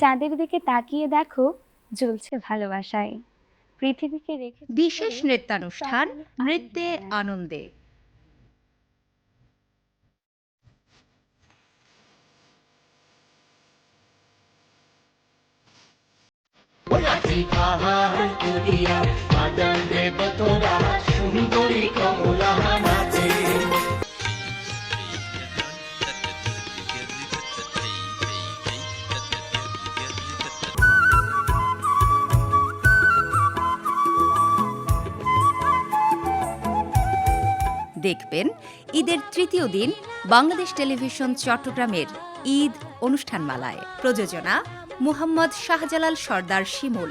চাঁদের দিকে তাকিয়ে দেখো জ্বলছে ভালোবাসায়। পৃথিবীকে রেখে বিশেষ নৃত্যানুষ্ঠান নৃত্যে আনন্দে। দেখবেন। ঈদের তৃতীয় দিন বাংলাদেশ টেলিভিশন চট্টগ্রামের ঈদ অনুষ্ঠানমালায়। প্রযোজনা মুহাম্মদ শাহজালাল সর্দার শিমুল।